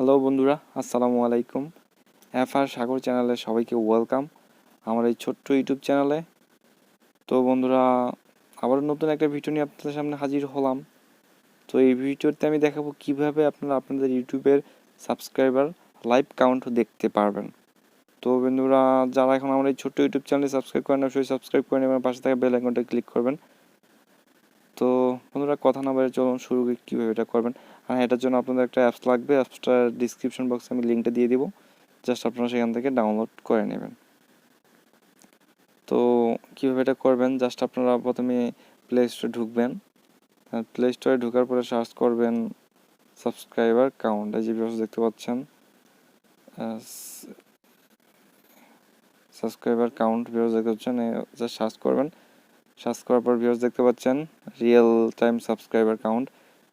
Hello বন্ধুরা, আসসালামু আলাইকুম। এফ আর সাগর চ্যানেলে সবাইকে ওয়েলকাম আমার এই ছোট্ট ইউটিউব চ্যানেলে। তো বন্ধুরা আবার নতুন একটা ভিডিও নিয়ে আপনাদের সামনে হাজির হলাম। তো এই ভিডিওতে আমি দেখাবো কীভাবে আপনারা আপনাদের ইউটিউবের সাবস্ক্রাইবার লাইভ কাউন্ট দেখতে পারবেন। তো বন্ধুরা, যারা এখন আমার এই ছোট্ট ইউটিউব চ্যানেলে সাবস্ক্রাইব করেন অবশ্যই সাবস্ক্রাইব করে নেবেন, পাশে থাকা বেল আইকনটা ক্লিক করবেন। তো বন্ধুরা, কথা না বলে চলুন, শুরু কীভাবে এটা করবেন। আর এটার জন্য আপনাদের একটা অ্যাপস লাগবে। অ্যাপসটার ডিসক্রিপশন বক্সে আমি লিঙ্কটা দিয়ে দিব। জাস্ট আপনারা সেখান থেকে ডাউনলোড করে নেবেন। তো কীভাবে এটা করবেন? জাস্ট আপনারা প্রথমে প্লে স্টোরে ঢুকবেন। প্লে স্টোরে ঢোকার পরে সার্চ করবেন সাবস্ক্রাইবার কাউন্ট এই যে দেখতে পাচ্ছেন। সাবস্ক্রাইবার কাউন্ট ভিউস দেখতে পাচ্ছেন। জাস্ট সার্চ করবেন। সার্চ করার পর ভিউস দেখতে পাচ্ছেন। রিয়েল টাইম সাবস্ক্রাইবার কাউন্ট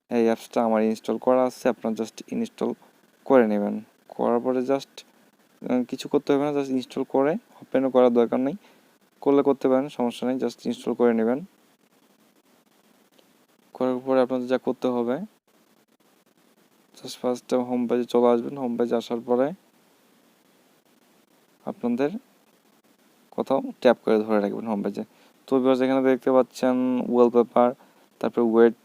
এই অ্যাপসটা আমার ইনস্টল করা আছে, আপনারা জাস্ট ইনস্টল করে নেবেন। করার পরে জাস্ট কিছু করতে হবে না জাস্ট ইনস্টল করে ওপেনও করার দরকার নেই। করলে করতে পারেন, সমস্যা নেই জাস্ট ইনস্টল করে নেবেন। করার পরে আপনাদের যা করতে হবে জাস্ট ফার্স্টে হোম পেজে চলে আসবেন। হোম পেজে আসার পরে আপনাদের কোথাও ট্যাপ করে ধরে রাখবেন হোম পেজে তো এখানে দেখতে পাচ্ছেন ওয়ালপেপার তারপরে ওয়েট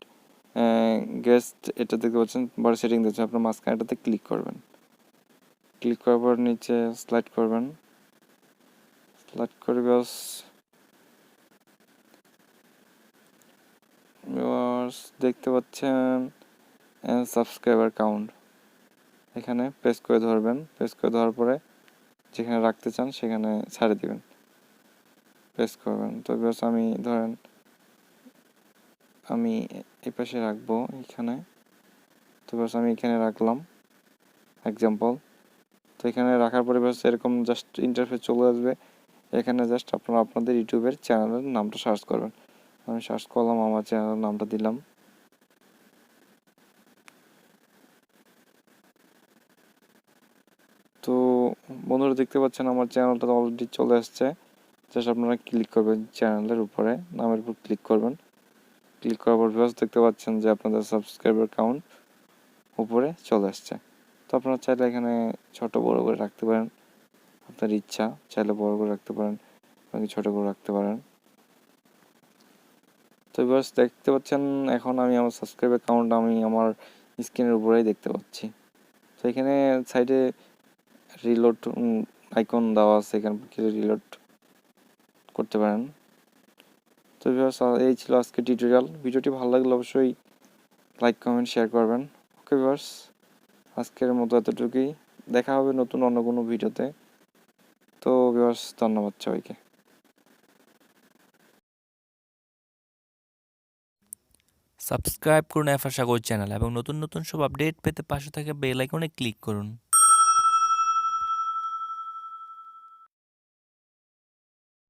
গেস্ট এটা দেখতে পাচ্ছেন বড় সেটিং দিচ্ছে আপনার মাঝখানে এটাতে ক্লিক করবেন। ক্লিক করার পর নিচে স্লাইড করবেন। স্লাইড করে বাস। দেখতে পাচ্ছেন সাবস্ক্রাইবার কাউন্ট এখানে প্রেস করে ধরবেন। প্রেস করে ধরার পরে যেখানে রাখতে চান, সেখানে ছাড়ে দিবেন। প্রেস করবেন। তো আমি ধরেন আমি এই পাশে রাখব এখানে। তো বাস আমি এখানে রাখলাম এক্সাম্পল তো এখানে রাখার পরে বাস এরকম জাস্ট ইন্টারফেস চলে আসবে। এখানে জাস্ট আপনারা আপনাদের ইউটিউবের চ্যানেলের নামটা সার্চ করবেন। আমি সার্চ করলাম, আমার চ্যানেলের নামটা দিলাম। তো বন্ধুরা দেখতে পাচ্ছেন আমার চ্যানেলটা অলরেডি চলে আসছে। জাস্ট আপনারা ক্লিক করবেন চ্যানেলের উপরে, নামের উপর ক্লিক করবেন। ক্লিক করার পর ভিউস দেখতে পাচ্ছেন যে আপনাদের সাবস্ক্রাইবার কাউন্ট উপরে চলে আসছে। তো আপনারা চাইলে এখানে ছোট বড় করে রাখতে পারেন। আপনার ইচ্ছা, চাইলে বড় করে রাখতে পারেন এবং ছোট করে রাখতে পারেন। তো ভিউস দেখতে পাচ্ছেন, এখন আমি আমার সাবস্ক্রাইবার কাউন্ট আমি আমার স্ক্রিনের উপরেই দেখতে পাচ্ছি। তো এখানে সাইডে রিলোড আইকন দেওয়া আছে, এখানে রিলোড করতে পারেন। তো ভিউয়ার্স এই ছিল আজকে টিউটোরিয়াল ভিডিওটি ভালো লাগলে অবশ্যই লাইক কমেন্ট শেয়ার করবেন। ওকে ভিউয়ার্স আজকের মতো এতটুকুই। দেখা হবে নতুন অন্য কোনো ভিডিওতে। তো ভিউয়ার্স ধন্যবাদ সবাইকে। সাবস্ক্রাইব করুন এফআর সাগর চ্যানেল এবং নতুন নতুন সব আপডেট পেতে পাশে থাকা বেল আইকনে ক্লিক করুন।